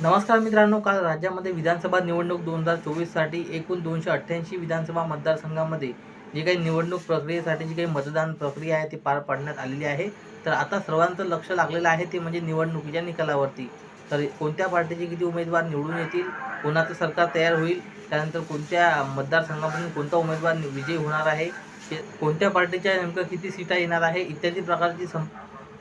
नमस्कार मित्रांनो काल राज्यामध्ये विधानसभा निवडणूक दोन हजार चोवीससाठी एकूण दोनशे अठ्ठ्याऐंशी विधानसभा मतदारसंघामध्ये जी काही निवडणूक प्रक्रियेसाठी जी काही मतदान प्रक्रिया आहे ती पार पाडण्यात आलेली आहे. तर आता सर्वांचं लक्ष लागलेलं आहे ते म्हणजे निवडणुकीच्या निकालावरती. तर कोणत्या पार्टीचे किती उमेदवार निवडून येतील कोणाचं सरकार तयार होईल त्यानंतर कोणत्या मतदारसंघामधून कोणता उमेदवार विजयी होणार आहे ते- कोणत्या पार्टीच्या नेमकं किती सीटा येणार आहे इत्यादी प्रकारची सं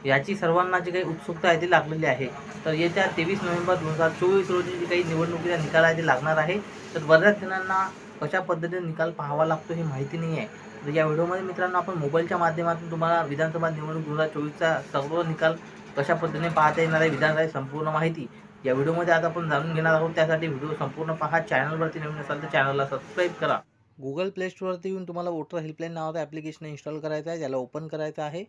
याची सर्वांना जी काही उत्सुकता आहे ती लागलेली आहे. तर येत्या तेवीस नोव्हेंबर दोन हजार चोवीस रोजी जी काही निवडणुकीचा निकाल आहे ते लागणार आहे. तर बऱ्याच जणांना कशा पद्धतीने निकाल पाहावा लागतो हे माहिती नाही आहे तर या व्हिडिओमध्ये मित्रांनो आपण मोबाईलच्या माध्यमातून तुम्हाला विधानसभा निवडणूक दोन हजार चोवीसचा सर्व निकाल कशा पद्धतीने पाहता येणार आहे विधानसभा संपूर्ण माहिती या व्हिडिओमध्ये आज आपण जाणून घेणार आहोत. त्यासाठी व्हिडिओ संपूर्ण पहा. चॅनलवरती नवीन असाल तर चॅनलला सबस्क्राईब करा. गुगल प्ले स्टोअरवरती येऊन तुम्हाला वोटर हेल्पलाईन नावाचं ॲप्लिकेशन इन्स्टॉल करायचं आहे. त्याला ओपन करायचं आहे.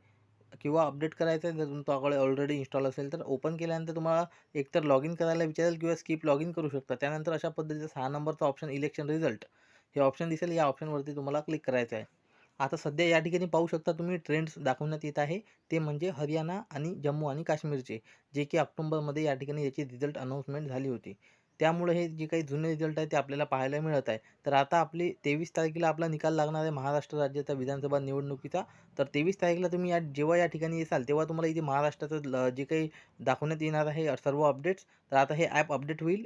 किंवा अपडेट करायचं आहे जर तुमच्याकडे ऑलरेडी इन्स्टॉल असेल तर ओपन केल्यानंतर तुम्हाला एकतर लॉग इन करायला विचारेल किंवा स्किप लॉग इन करू शकता. त्यानंतर अशा पद्धतीचा सहा नंबरचा ऑप्शन इलेक्शन रिझल्ट हे ऑप्शन दिसेल या ऑप्शनवरती तुम्हाला क्लिक करायचं आहे. आता सध्या या ठिकाणी पाहू शकता तुम्ही ट्रेंड्स दाखवण्यात येत आहे. ते म्हणजे हरियाणा आणि जम्मू आणि काश्मीरचे जे की ऑक्टोंबरमध्ये या ठिकाणी याची रिझल्ट अनाऊन्समेंट झाली होती. त्यामुळे हे जे काही जुने रिझल्ट आहे ते आपल्याला पाहायला मिळत आहे. तर आता आपली तेवीस तारखेला आपला निकाल लागणार आहे महाराष्ट्र राज्याचा विधानसभा निवडणुकीचा. तर तेवीस तारखेला तुम्ही या जेव्हा या ठिकाणी येसाल तेव्हा तुम्हाला इथे महाराष्ट्राचं ल- जे काही दाखवण्यात येणार आहे सर्व अपडेट्स तर आता हे ॲप अपडेट होईल.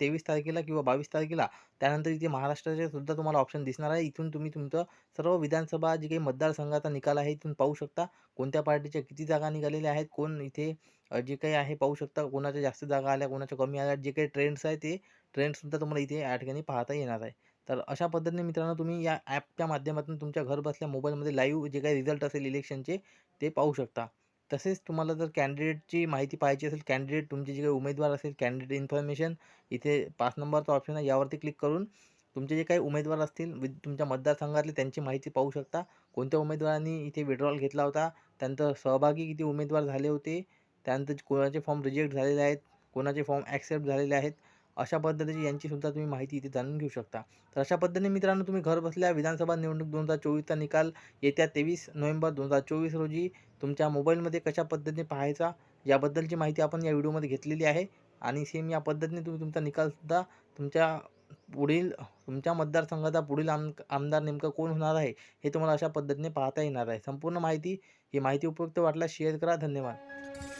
तेवीस तारखेला किंवा बावीस तारखेला. त्यानंतर इथे महाराष्ट्राचे सुद्धा तुम्हाला ऑप्शन दिसणार आहे. इथून तुम्ही तुमचं सर्व विधानसभा जे काही मतदारसंघाचा निकाल आहे इथून पाहू शकता. कोणत्या पार्टीच्या किती जागा निघालेल्या आहेत कोण इथे जे काही आहे पाहू शकता. कोणाच्या जास्त जागा आल्या कोणाच्या कमी आल्या जे काही ट्रेंड्स आहे ते ट्रेंड्ससुद्धा तुम्हाला इथे या ठिकाणी पाहता येणार आहे. तर अशा पद्धतीने मित्रांनो तुम्ही या ॲपच्या माध्यमातून तुमच्या घर बसल्या मोबाईलमध्ये लाईव्ह जे काही रिझल्ट असेल इलेक्शनचे ते पाहू शकता. तसेच तुम्हाला जर कॅन्डिडेटची माहिती पाहायची असेल कॅन्डिडेट तुमचे जे काही उमेदवार असेल कॅन्डिडेट इन्फॉर्मेशन इथे पाच नंबरचा ऑप्शन आहे यावरती क्लिक करून तुमचे जे काही उमेदवार असतील वि तुमच्या मतदारसंघातले त्यांची माहिती पाहू शकता. कोणत्या उमेदवारांनी इथे विड्रॉल घेतला होता त्यानंतर सहभागी किती उमेदवार झाले होते त्यानंतर कोणाचे फॉर्म रिजेक्ट झालेले आहेत कोणाचे फॉर्म ॲक्सेप्ट झालेले आहेत अशा पद्धतीची यांचीसुद्धा तुम्ही माहिती इथे जाणून घेऊ शकता. तर अशा पद्धतीने मित्रांनो तुम्ही घर बसल्या विधानसभा निवडणूक दोन हजार चोवीसचा निकाल येत्या तेवीस नोव्हेंबर दोन हजार चोवीस रोजी तुमच्या मोबाईलमध्ये कशा पद्धतीने पाहायचा याबद्दलची माहिती आपण या व्हिडिओमध्ये घेतलेली आहे. आणि सेम या पद्धतीने तुम्ही तुमचा निकालसुद्धा तुमच्या पुढील तुमच्या मतदारसंघाचा पुढील आम आमदार नेमकं कोण होणार आहे हे तुम्हाला अशा पद्धतीने पाहता येणार आहे. संपूर्ण माहिती ही माहिती उपयुक्त वाटल्यास शेअर करा. धन्यवाद.